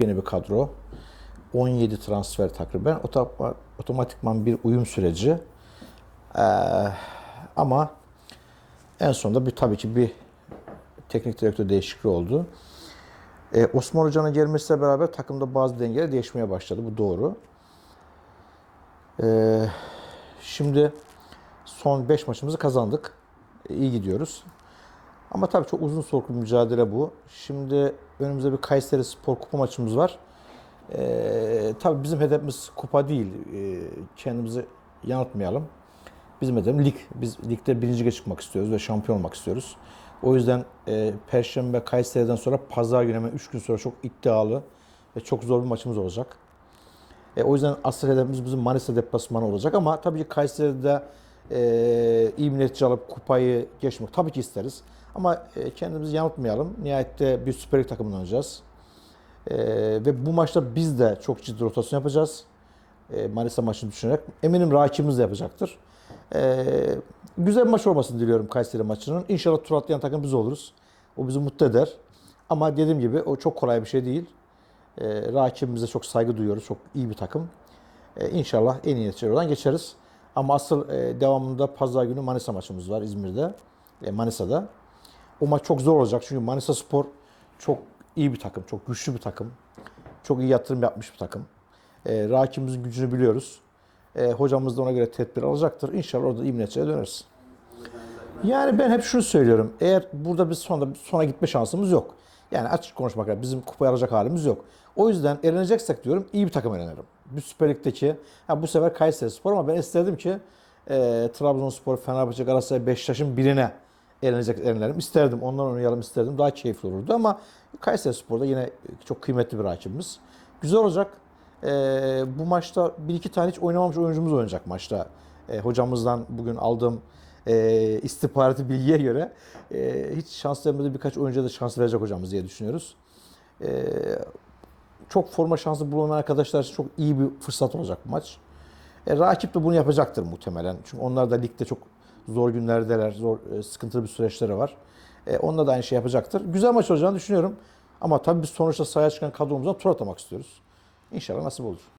Yeni bir kadro. 17 transfer takriben. Otomatikman bir uyum süreci. Ee, ama en sonunda bir tabii ki bir teknik direktör değişikliği oldu. Ee, Osman Hoca'nın gelmesiyle beraber takımda bazı dengeler değişmeye başladı. Bu doğru. Ee, şimdi son 5 maçımızı kazandık. İyi gidiyoruz. Ama tabii çok uzun soluklu bir mücadele bu. Şimdi önümüzde bir Kayseri Spor Kupa maçımız var. Ee, tabii bizim hedefimiz kupa değil. Ee, kendimizi yanıltmayalım. Bizim hedefimiz lig. Biz ligde birinci çıkmak istiyoruz ve şampiyon olmak istiyoruz. O yüzden e, Perşembe Kayseri'den sonra Pazar günü hemen 3 gün sonra çok iddialı ve çok zor bir maçımız olacak. E, o yüzden asıl hedefimiz bizim Manisa deplasmanı olacak ama tabii ki Kayseri'de e, iyi bir netice alıp kupayı geçmek tabii ki isteriz. Ama e, kendimizi yanıltmayalım. Nihayette bir Süper Lig takımından oynayacağız. E, ve bu maçta biz de çok ciddi rotasyon yapacağız. E, Manisa maçını düşünerek. Eminim rakibimiz de yapacaktır. E, güzel bir maç olmasını diliyorum Kayseri maçının. İnşallah tur atlayan takım biz oluruz. O bizi mutlu eder. Ama dediğim gibi o çok kolay bir şey değil. E, rakibimize çok saygı duyuyoruz. Çok iyi bir takım. E, inşallah en iyi neticelerden geçeriz. Ama asıl e, devamında pazar günü Manisa maçımız var İzmir'de. E, Manisa'da. O maç çok zor olacak çünkü Manisa Spor çok iyi bir takım, çok güçlü bir takım. Çok iyi yatırım yapmış bir takım. E, rakibimizin gücünü biliyoruz. E, hocamız da ona göre tedbir alacaktır. İnşallah orada iyi bir döneriz. Yani ben hep şunu söylüyorum. Eğer burada biz sonra sona gitme şansımız yok. Yani açık konuşmak. Bizim kupayı alacak halimiz yok. O yüzden eleneceksek diyorum iyi bir takım elenirim. Bir Süper Lig'deki, ha bu sefer Kayseri Spor ama ben isterdim ki e, Trabzonspor, Fenerbahçe, Galatasaray, Beşiktaş'ın birine elenecek elenlerim. İsterdim. Ondan oynayalım isterdim. Daha keyifli olurdu ama Kayseri Spor'da yine çok kıymetli bir rakibimiz. Güzel olacak. E, bu maçta bir iki tane hiç oynamamış oyuncumuz oynayacak maçta. E, hocamızdan bugün aldığım e, istihbaratı bilgiye göre e, hiç şans vermediği birkaç oyuncuya da şans verecek hocamız diye düşünüyoruz. E, çok forma şansı bulunmayan arkadaşlar için çok iyi bir fırsat olacak bu maç. E, rakip de bunu yapacaktır muhtemelen. Çünkü onlar da ligde çok zor günlerdeler, zor e, sıkıntılı bir süreçleri var. E, onlar da aynı şey yapacaktır. Güzel maç olacağını düşünüyorum. Ama tabii biz sonuçta sahaya çıkan kadromuzdan tur atlamak istiyoruz. İnşallah nasip olur.